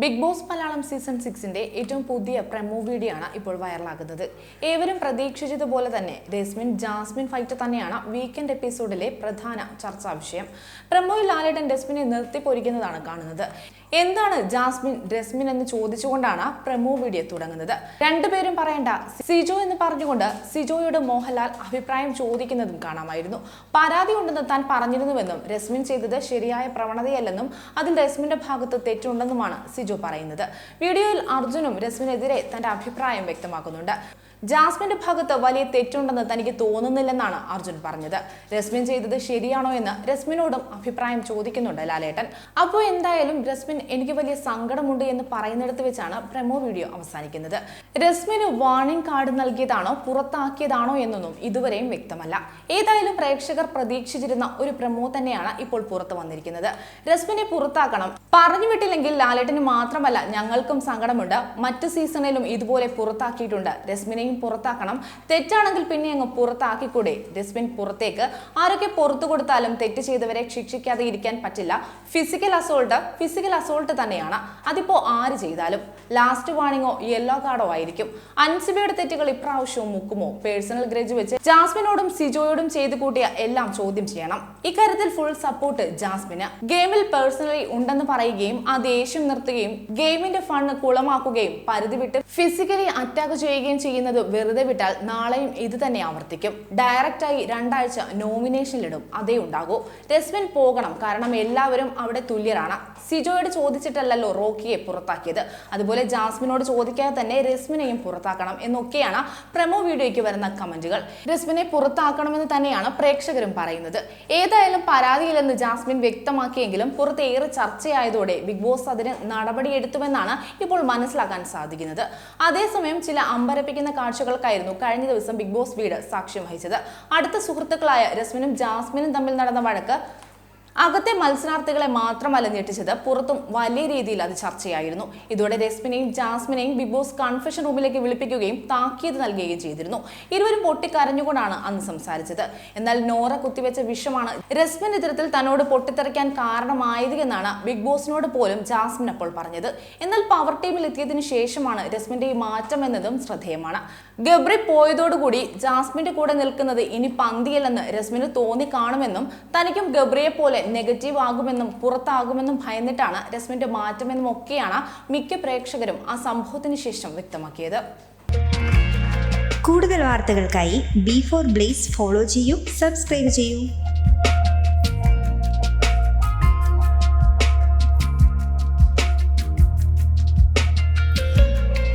Big boss Malayalam season സിക്സിന്റെ ഏറ്റവും പുതിയ പ്രമോ വീഡിയോ ആണ് ഇപ്പോൾ വൈറലാകുന്നത്. ഏവരും പ്രതീക്ഷിച്ചതുപോലെ തന്നെ രസ്മിൻ ജാസ്മിൻ ഫൈറ്റ് തന്നെയാണ് വീക്കെൻഡ് എപ്പിസോഡിലെ പ്രധാന ചർച്ചാ വിഷയം. പ്രമോയിൽ ലാലേട്ടൻ രസ്മിനെ നിർത്തിപ്പൊരിക്കുന്നതാണ് കാണുന്നത്. എന്താണ് ജാസ്മിൻ രസ്മിൻ എന്ന് ചോദിച്ചുകൊണ്ടാണ് പ്രമോ വീഡിയോ തുടങ്ങുന്നത്? രണ്ടുപേരും പറയേണ്ട സിജോ എന്ന് പറഞ്ഞുകൊണ്ട് സിജോയുടെ മോഹൻലാൽ അഭിപ്രായം ചോദിക്കുന്നതും കാണാമായിരുന്നു. പരാതി ഉണ്ടെന്ന് താൻ പറഞ്ഞിരുന്നുവെന്നും രസ്മിൻ ചെയ്തത് ശരിയായ പ്രവണതയല്ലെന്നും അതിൽ രസ്മിന്റെ ഭാഗത്ത് തെറ്റുണ്ടെന്നുമാണ് സിജോ പറയുന്നത്. വീഡിയോയിൽ അർജുനും രസ്മിനെതിരെ തന്റെ അഭിപ്രായം വ്യക്തമാക്കുന്നുണ്ട്. ജാസ്മിന്റെ ഭാഗത്ത് വലിയ തെറ്റുണ്ടെന്ന് തനിക്ക് തോന്നുന്നില്ലെന്നാണ് അർജുൻ പറഞ്ഞത്. രസ്മിൻ ചെയ്തത് ശരിയാണോ എന്ന് രസ്മിനോടും അഭിപ്രായം ചോദിക്കുന്നുണ്ട് ലാലേട്ടൻ. അപ്പോൾ എന്തായാലും രസ്മിൻ എനിക്ക് വലിയ സങ്കടമുണ്ട് എന്ന് പറയുന്നിടത്ത് വെച്ചാണ് പ്രമോ വീഡിയോ അവസാനിക്കുന്നത്. രസ്മിന് വാർണിംഗ് കാർഡ് നൽകിയതാണോ പുറത്താക്കിയതാണോ എന്നൊന്നും ഇതുവരെയും വ്യക്തമല്ല. ഏതായാലും പ്രേക്ഷകർ പ്രതീക്ഷിച്ചിരുന്ന ഒരു പ്രമോ തന്നെയാണ് ഇപ്പോൾ പുറത്തു വന്നിരിക്കുന്നത്. രസ്മിനെ പുറത്താക്കണം. പറഞ്ഞു വിട്ടില്ലെങ്കിൽ ലാലേട്ടന് മാത്രമല്ല ഞങ്ങൾക്കും സങ്കടമുണ്ട്. മറ്റു സീസണിലും ഇതുപോലെ പുറത്താക്കിയിട്ടുണ്ട്. രസ്മിനെയും പുറത്താക്കണം. തെറ്റാണെങ്കിൽ പിന്നെ അങ്ങ് പുറത്താക്കിക്കൂടെ? രസ്മിൻ പുറത്തേക്ക്. ആരൊക്കെ പുറത്തു കൊടുത്താലും തെറ്റ് ചെയ്തവരെ ശിക്ഷിക്കാതെ ഇരിക്കാൻ പറ്റില്ല. ഫിസിക്കൽ അസോൾട്ട് ഫിസിക്കൽ അസോൾട്ട് തന്നെയാണ്. അതിപ്പോ ആര് ചെയ്താലും? ലാസ്റ്റ് വാണിങ്ങോ യെല്ലോ കാർഡോ ആയിരിക്കും. അൻസിബയുടെ തെറ്റുകൾ ഇപ്രാവശ്യവും മുക്കുമോ? പേഴ്സണൽ ഗ്രേജ് വെച്ച് ജാസ്മിനോടും സിജോയോടും ചെയ്തു കൂട്ടിയ എല്ലാം ചോദ്യം ചെയ്യണം. ഇക്കാര്യത്തിൽ ഫുൾ സപ്പോർട്ട് ജാസ്മിന്. ഗെയിമിൽ പേഴ്സണലി ഉണ്ടെന്ന് പറയുകയും ആ ദേഷ്യം നിർത്തുകയും ഗെയിമിന്റെ ഫണ്ട് കുളമാക്കുകയും പരിധി വിട്ട് ഫിസിക്കലി അറ്റാക്ക് ചെയ്യുകയും ചെയ്യുന്നത് വെറുതെ വിട്ടാൽ നാളെയും ഇത് തന്നെ ആവർത്തിക്കും. ഡയറക്റ്റായി രണ്ടാഴ്ച നോമിനേഷനിലിടും അതേ ഉണ്ടാകൂ. രസ്മിൻ പോകണം. കാരണം എല്ലാവരും അവിടെ തുല്യരാണ്. സിജോയോട് ചോദിച്ചിട്ടല്ലല്ലോ റോക്കിയെ പുറത്താക്കിയത്. അതുപോലെ ജാസ്മിനോട് ചോദിക്കാതെ തന്നെ രസ്മിനെയും പുറത്താക്കണം എന്നൊക്കെയാണ് പ്രമോ വീഡിയോയ്ക്ക് വരുന്ന കമന്റുകൾ. രസ്മിനെ പുറത്താക്കണമെന്ന് തന്നെയാണ് പ്രേക്ഷകരും പറയുന്നത്. ഏതായാലും പരാതിയില്ലെന്ന് ജാസ്മിൻ വ്യക്തമാക്കിയെങ്കിലും പുറത്ത് ഏറെ ചർച്ചയായതോടെ ബിഗ് ബോസ് അതിന് നടപടിയെടുത്തുമെന്നാണ് ഇപ്പോൾ മനസ്സിലാക്കാൻ സാധിക്കുന്നത്. അതേസമയം ചില അമ്പരപ്പിക്കുന്ന കാഴ്ചകൾക്കായിരുന്നു കഴിഞ്ഞ ദിവസം ബിഗ് ബോസ് വീട് സാക്ഷ്യം വഹിച്ചത്. അടുത്ത സുഹൃത്തുക്കളായ രസ്മിനും ജാസ്മിനും തമ്മിൽ നടന്ന വഴക്ക് അകത്തെ മത്സരാർത്ഥികളെ മാത്രമല്ല ഞെട്ടിച്ചത്. പുറത്തും വലിയ രീതിയിൽ അത് ചർച്ചയായിരുന്നു. ഇതോടെ രസ്മിനെയും ജാസ്മിനെയും ബിഗ് ബോസ് കൺഫെഷൻ റൂമിലേക്ക് വിളിപ്പിക്കുകയും താക്കീത് നൽകുകയും ചെയ്തിരുന്നു. ഇരുവരും പൊട്ടിക്കരഞ്ഞുകൊണ്ടാണ് അന്ന് സംസാരിച്ചത്. എന്നാൽ നോറ കുത്തിവെച്ച വിഷമാണ് രസ്മിൻ ഇത്തരത്തിൽ തന്നോട് പൊട്ടിത്തെറിക്കാൻ കാരണമായത് എന്നാണ് ബിഗ് ബോസിനോട് പോലും ജാസ്മിൻ അപ്പോൾ പറഞ്ഞത്. എന്നാൽ പവർ ടീമിൽ എത്തിയതിനു ശേഷമാണ് രസ്മിന്റെ ഈ മാറ്റം എന്നതും ശ്രദ്ധേയമാണ്. ഗബ്രി പോയതോടുകൂടി ജാസ്മിന്റെ കൂടെ നിൽക്കുന്നത് ഇനി പന്തിയല്ലെന്ന് തോന്നി കാണുമെന്നും തനിക്കും ഗബ്രിയെ പോലെ നെഗറ്റീവ് ആകുമെന്നും പുറത്താകുമെന്നും ഭയന്നിട്ടാണ് രസ്മിന്റെ മാറ്റമെന്നും ഒക്കെയാണ് മിക്ക പ്രേക്ഷകരും ആ സംഭവത്തിന് ശേഷം വ്യക്തമാക്കിയത്. കൂടുതൽ വാർത്തകൾക്കായി ബി ഫോർ ബ്ലേസ് ഫോളോ ചെയ്യൂ സബ്സ്ക്രൈബ് ചെയ്യൂ.